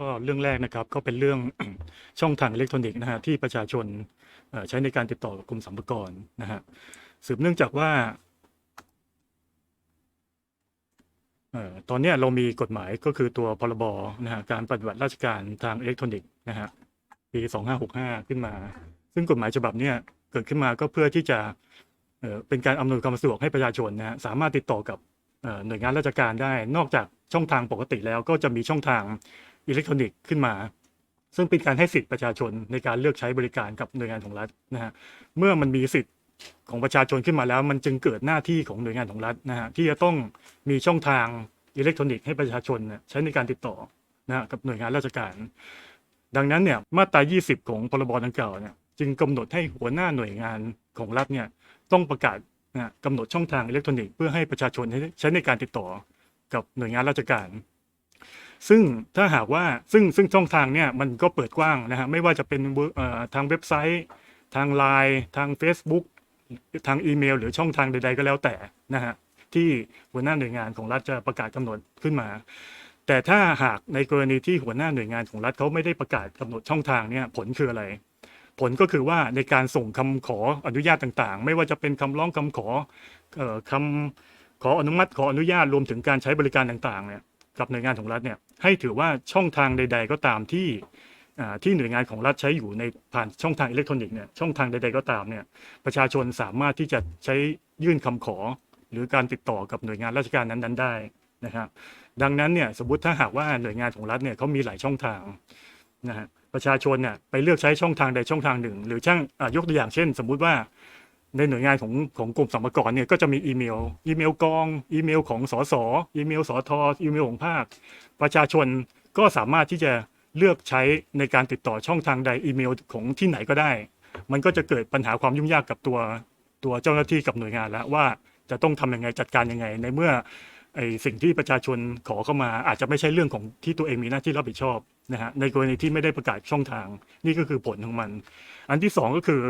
ก็เรื่องแรกนะครับก็เป็นเรื่อง ช่องทางอิเล็กทรอนิกส์นะฮะที่ประชาชนใช้ในการติดต่อกับกรมสรรพากรนะฮะสืบเนื่องจากว่าออตอนนี้เรามีกฎหมายก็คือตัวพรบนะฮะการปฏิบัติราชการทางอิเล็กทรอนิกส์นะฮะปี2565 ขึ้นมา ซึ่งกฎหมายฉบับนี้เกิดขึ้นมาก็เพื่อที่จะเเป็นการอำนวยความสะดวกให้ประชาชนนะฮะสามารถติดต่อกับหน่วยงานราชการได้ นอกจากช่องทางปกติแล้วก็จะมีช่องทาง อิเล็กทรอนิกส์ขึ้นมา ซึ่งเป็นการให้สิทธิประชาชนในการเลือกใช้บริการกับหน่วยงานของรัฐนะฮะเมื่อมันมีสิทธิของประชาชนขึ้นมาแล้ว มันจึงเกิดหน้าที่ของหน่วยงานของรัฐนะฮะที่จะต้องมีช่องทางอิเล็กทรอนิกส์ให้ประชาชนใช้ในการติดต่อนะฮะกับหน่วยงานราชการ ดังนั้นเนี่ยมาตรา 20 ของพรบดังกล่าวเนี่ยจึงกำหนดให้หัวหน้าหน่วยงานของรัฐเนี่ยต้องประกาศนะกำหนดช่องทางอิเล็กทรอนิกส์เพื่อให้ประชาชนใช้ในการติดต่อกับหน่วยงานราชการ ซึ่งถ้าหากว่าซึ่งซึ่งช่องทางเนี่ยมันก็เปิดกว้างนะฮะไม่ว่าจะเป็นเว็บเอ่อทางเว็บไซต์ ทางไลน์ทาง Facebook ทางอีเมล หรือช่องทางใด ๆ ก็แล้วแต่นะฮะที่หัวหน้าหน่วยงานของรัฐจะประกาศกำหนดขึ้นมา แต่ถ้าหากในกรณีที่หัวหน้าหน่วยงานของรัฐเขาไม่ได้ประกาศกำหนดช่องทางเนี่ยผลคืออะไร ผลก็คือว่าในการส่งคำขออนุญาตต่างๆ ไม่ว่าจะเป็นคำร้องคำขอออคำขออนุมัติขออนุญาตรวมถึงการใช้บริการต่างๆเนี่ย กับหน่วยงานของรัฐเนี่ยให้ถือว่าช่องทางใด ๆ ก็ตามที่ที่หน่วยงานของรัฐใช้อยู่ในผ่านช่องทางอิเล็กทรอนิกส์เนี่ยช่องทางใดๆก็ตามเนี่ยประชาชนสามารถที่จะใช้ยื่นคำขอ หรือการติดต่อกับหน่วยงานราชการนั้นๆ ได้นะครับดังนั้นเนี่ยสมมติถ้าหากว่าหน่วยงานของรัฐเนี่ยเขามีหลายช่องทางนะฮะประชาชนเนี่ยไปเลือกใช้ช่องทางใดช่องทางหนึ่ง หรือช่างยกตัวอย่างเช่น สมมุติว่า ในหน่วยงานของของกรมสรรพากรเนี่ยก็จะมีอีเมล อีเมลกองอีเมลของสสอีเมลสทอีเมลของภาค ประชาชนก็สามารถที่จะเลือกใช้ในการติดต่อช่องทางใดอีเมลของที่ไหนก็ได้ มันก็จะเกิดปัญหาความยุ่งยากกับตัวตัวเจ้าหน้าที่กับหน่วยงานแล้วว่าจะต้องทำยังไงจัดการยังไง ในเมื่อไอสิ่งที่ประชาชนขอเข้ามาอาจจะไม่ใช่เรื่องของที่ตัวเองมีหน้าที่รับผิดชอบนะฮะในกรณีที่ไม่ได้ประกาศช่องทางนี่ก็คือผลของมัน อันที่สองก็คือ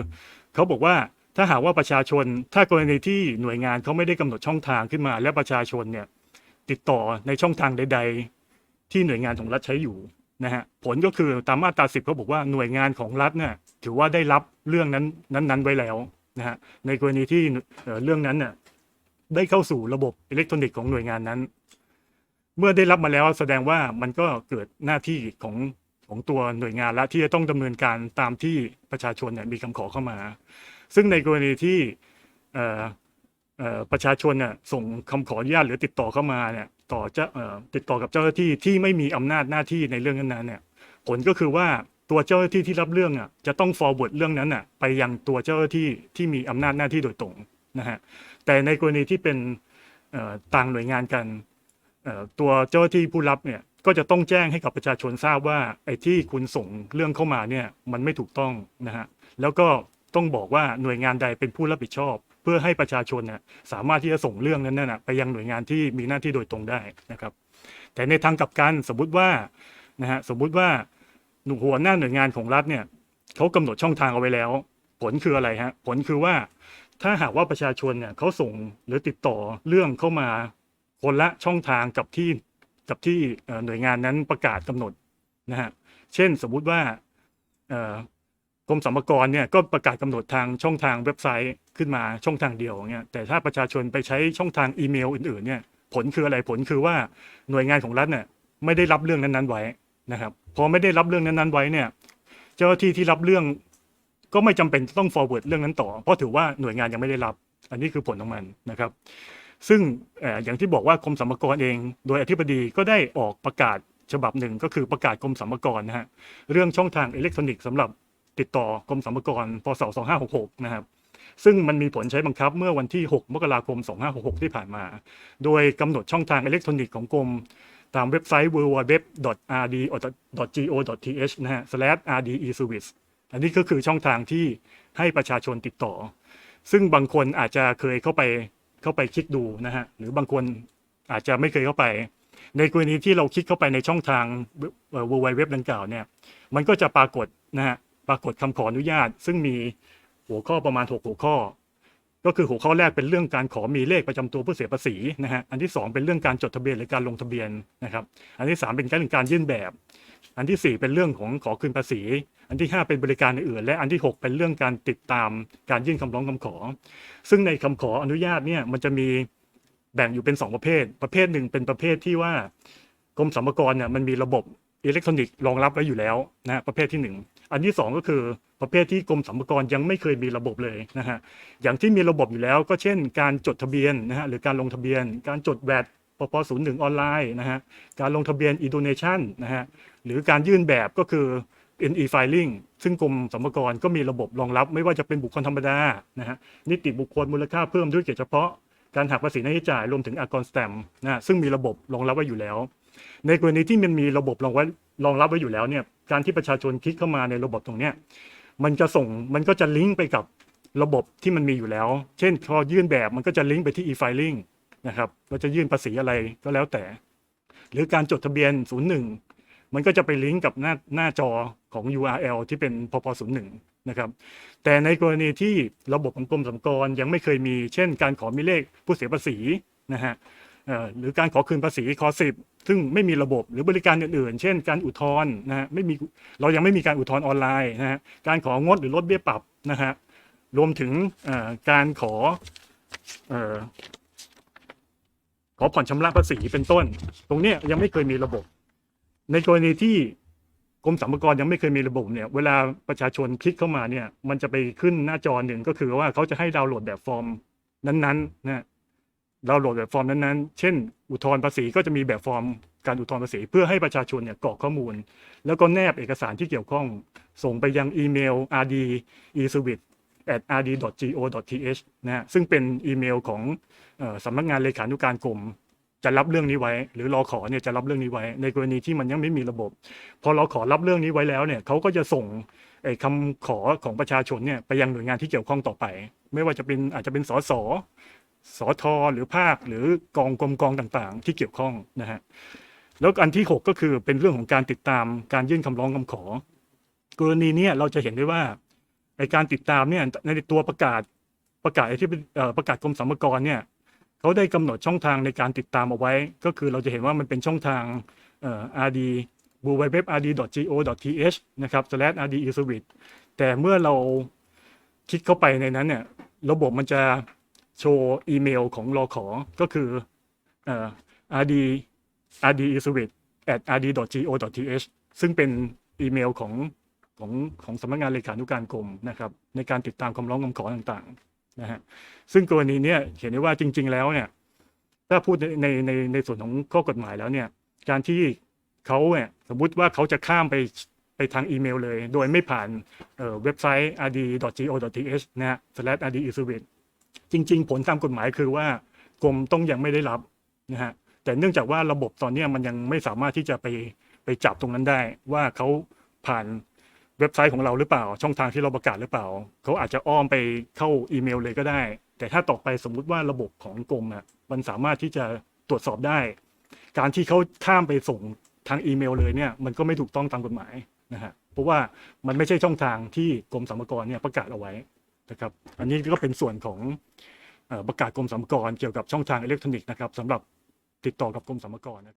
เขาบอกว่า ถ้าหากว่าประชาชนถ้ากรณีที่หน่วยงานเขาไม่ได้กำหนดช่องทางขึ้นมา และประชาชนเนี่ยติดต่อในช่องทางใด ๆ ที่หน่วยงานของรัฐใช้อยู่นะฮะผลก็คือตามมาตราสิบเขาบอกว่าหน่วยงานของรัฐเนี่ยถือว่าได้รับเรื่องนั้นนั้นๆไว้แล้วนะฮะในกรณีที่เรื่องนั้นเนี่ยได้เข้าสู่ระบบอิเล็กทรอนิกส์ของหน่วยงานนั้น เมื่อได้รับมาแล้วแสดงว่ามันก็เกิดหน้าที่ของของตัวหน่วยงานและที่จะต้องดำเนินการตามที่ประชาชนเนี่ยมีคำขอเข้ามา ซึ่งในกรณีที่ประชาชนเนี่ยส่งคำขออนุญาตหรือติดต่อเข้ามาเนี่ยต่อจ้าเอ่อติดต่อกับเจ้าหน้าที่ที่ไม่มีอำนาจหน้าที่ในเรื่องนั้นๆเนี่ยผลก็คือว่าตัวเจ้าหน้าที่ที่รับเรื่องอะจะต้อง forward เรื่องนั้นอะไปยังตัวเจ้าหน้าที่ที่มีอำนาจหน้าที่โดยตรงนะฮะแต่ในกรณีที่เป็นต่างหน่วยงานกันตัวเจ้าหน้าที่ผู้รับเนี่ยก็จะต้องแจ้งให้กับประชาชนทราบว่าไอ้ที่คุณส่งเรื่องเข้ามาเนี่ยมันไม่ถูกต้องนะฮะแล้วก็ ต้องบอกว่าหน่วยงานใดเป็นผู้รับผิดชอบ เพื่อให้ประชาชนเนี่ยสามารถที่จะส่งเรื่องนั้นน่ะไปยังหน่วยงานที่มีหน้าที่โดยตรงได้นะครับ แต่ในทางกลับกันสมมุติว่านะฮะสมมุติว่าหน่วยหัวหน้าหน่วยงานของรัฐเนี่ยเขากำหนดช่องทางเอาไว้แล้ว ผลคืออะไรฮะผลคือว่าถ้าหากว่าประชาชนเนี่ยเขาส่งหรือติดต่อเรื่องเข้ามาคนละช่องทางกับที่กับที่หน่วยงานนั้นประกาศกำหนดนะฮะเช่นสมมุติว่า กรมสรรพากรเนี่ยก็ประกาศกำหนดทางช่องทางเว็บไซต์ขึ้นมาช่องทางเดียวอย่างเงี้ยแต่ถ้าประชาชนไปใช้ช่องทางอีเมลอื่นๆเนี่ยผลคืออะไรผลคือว่าหน่วยงานของรัฐเนี่ยไม่ได้รับเรื่องนั้นๆไว้นะครับพอไม่ได้รับเรื่องนั้นๆไว้เนี่ยเจ้าหน้าที่ที่รับเรื่องก็ไม่จำเป็นต้อง forward เรื่องนั้นต่อ เพราะถือว่าหน่วยงานยังไม่ได้รับ อันนี้คือผลของมันนะครับ ซึ่งเอ่ออย่างที่บอกว่ากรมสรรพากรเอง โดยอธิบดีก็ได้ออกประกาศฉบับหนึ่งก็คือประกาศกรมสรรพากรนะฮะเรื่องช่องทางอิเล็กทรอนิกส์สำหรับ ติดต่อกรมสรรพากรพศ2566 นะครับ ซึ่งมันมีผลใช้บังคับเมื่อวันที่ 6 มกราคม 2566 ที่ผ่านมา โดยกำหนดช่องทางอิเล็กทรอนิกส์ของกรมตามเว็บไซต์ www.rd.go.th นะฮะ /rde-service อันนี้ก็คือช่องทางที่ให้ประชาชนติดต่อ ซึ่งบางคนอาจจะเคยเข้าไปเข้าไปคลิกดูนะฮะ หรือบางคนอาจจะไม่เคยเข้าไป ในกรณีที่เราคลิกเข้าไปในช่องทางเอ่อ www ดังกล่าวเนี่ย มันก็จะปรากฏนะฮะ ปรากฏคำขออนุญาต ซึ่งมีหัวข้อประมาณ 6 หัวข้อ ก็คือหัวข้อแรกเป็นเรื่องการขอมีเลขประจำตัวผู้เสียภาษีนะฮะอันที่สองเป็นเรื่องการจดทะเบียนหรือการลงทะเบียนนะครับ อันที่สามเป็นการการยื่นแบบ อันที่สี่เป็นเรื่องของขอคืนภาษี อันที่ห้าเป็นบริการอื่นและอันที่หกเป็นเรื่องการติดตามการยื่นคำร้องคำขอ ซึ่งในคำขออนุญาตเนี่ยมันจะมีแบ่งอยู่เป็นสองประเภท ประเภทหนึ่งเป็นประเภทที่ว่ากรมสรรพากรเนี่ยมันมีระบบอิเล็กทรอนิกส์รองรับไว้อยู่แล้วนะฮะประเภทที่หนึ่ง อันที่สองก็คือประเภทที่กรมสรรพากรยังไม่เคยมีระบบเลยนะฮะอย่างที่มีระบบอยู่แล้วก็เช่น การจดทะเบียนนะฮะหรือการลงทะเบียน การจดแวดปปศูนย์หนึ่งออนไลน์นะฮะการลงทะเบียน e-donation นะฮะหรือการยื่นแบบก็คือ NE filing ซึ่งกรมสรรพากรก็มีระบบรองรับ ไม่ว่าจะเป็นบุคคลธรรมดานะฮะนิติบุคคลมูลค่าเพิ่มด้วยเกียรติเฉพาะการหักภาษีน้าใช้จ่ายรวมถึงอากรสแตมนะฮะซึ่งมีระบบรองรับไว้อยู่แล้ว ในกรณีที่มันมีระบบรองไว้รองรับไว้อยู่แล้วเนี่ย การที่ประชาชนคลิกเข้ามาในระบบตรงเนี้ยมันจะส่งมันก็จะลิงก์ไปกับระบบที่มันมีอยู่แล้ว เช่นพอยื่นแบบมันก็จะลิงก์ไปที่ e-filing นะครับเราจะยื่นภาษีอะไรก็แล้วแต่ หรือการจดทะเบียน 01 มันก็จะไปลิงก์กับหน้าหน้าจอของ URL ที่เป็นพพ01นะครับ แต่ในกรณีที่ระบบของกรมสรรพากรยังไม่เคยมี เช่น การขอมีเลขผู้เสียภาษีนะฮะ หรือการขอคืนภาษีคอสิบซึ่งไม่มีระบบหรือบริการอื่นๆ เช่นการอุทธรณ์นะฮะไม่มีเรายังไม่มีการอุทธรณ์ออนไลน์นะฮะการของดหรือลดเบี้ยปรับนะฮะรวมถึงการขออขอผ่อนชำระภาษีเป็นต้น ตรงนี้ยยังไม่เคยมีระบบ ในกรณีที่กรมสรรพากรยังไม่เคยมีระบบเนี่ย เวลาประชาชนคลิกเข้ามาเนี่ย มันจะไปขึ้นหน้าจอหนึ่งก็คือว่าเขาจะให้ดาวน์โหลดแบบฟอร์มนั้นๆนะ ดาโหลดแบบฟอร์มนั้นๆ เช่น อุทธรณ์ภาษีก็จะมีแบบฟอร์มการอุทธรณ์ภาษี เพื่อให้ประชาชนเนี่ยกรอกข้อมูล แล้วก็แนบเอกสารที่เกี่ยวข้อง ส่งไปยังอีเมล rd eservice at rd.go.th นะฮะซึ่งเป็นอีเมลของออสำนักงานเลขานุการกรมจะรับเรื่องนี้ไว้ หรือรอขอเนี่ยจะรับเรื่องนี้ไว้ ในกรณีที่มันยังไม่มีระบบ พอเราขอรับเรื่องนี้ไว้แล้วเนี่ยเขาก็จะส่งไอ้คำขอของประชาชนเนี่ยไปยังหน่วยงานที่เกี่ยวข้องต่อไป ไม่ว่าจะเป็นอาจจะเป็นสส สทหรือภาคหรือกองกรมกองต่างๆ ที่เกี่ยวข้องนะฮะแล้วอันที่ 6 ก็คือเป็นเรื่องของการติดตามการยื่นคำร้องคำขอ กรณีนี้เราจะเห็นได้ว่าไอการติดตามเนี่ยในตัวประกาศประกาศที่ประกาศกรมสรรพากรเนี่ยเขาได้กำหนดช่องทางในการติดตามเอาไว้ ก็คือเราจะเห็นว่ามันเป็นช่องทางเอ่อ rd w w w r d go th นะครับ slash rd e service แต่เมื่อเราคลิกเข้าไปในนั้นเนี่ยระบบมันจะ โชว์อีเมลของรอขอก็คือเอ่อ rd rd e service at rd go th ซึ่งเป็นอีเมลของของของสำนักงานเลขานุการกรมนะครับในการติดตามคำร้องคำขอต่างๆนะฮะซึ่งกรณีเนี้ยเห็นได้ว่าจริง ๆ แล้วเนี่ยถ้าพูดในในในในส่วนของข้อกฎหมายแล้วเนี่ยการที่เขาเนี่ยสมมุติว่าเขาจะข้ามไปไปทางอีเมลเลย โดยไม่ผ่านเเว็บไซต์ rd.go.th นะฮะ slash rd service จริง ๆ ผลตามกฎหมายคือว่ากรมต้องยังไม่ได้รับนะฮะแต่เนื่องจากว่าระบบตอนนี้มันยังไม่สามารถที่จะไปไปจับตรงนั้นได้ ว่าเขาผ่านเว็บไซต์ของเราหรือเปล่า ช่องทางที่เราประกาศหรือเปล่า เขาอาจจะอ้อมไปเข้าอีเมลเลยก็ได้ แต่ถ้าต่อไปสมมุติว่าระบบของกรมอะมันสามารถที่จะตรวจสอบได้ การที่เขาข้ามไปส่งทางอีเมลเลยเนี่ยมันก็ไม่ถูกต้องตามกฎหมายนะฮะเพราะว่ามันไม่ใช่ช่องทางที่กรมสรรพากรเนี่ยประกาศเอาไว้ นะครับ อันนี้ก็เป็นส่วนของประกาศกรมสรรพากรเกี่ยวกับช่องทางอิเล็กทรอนิกส์นะครับสำหรับติดต่อกับกรมสรรพากรนะ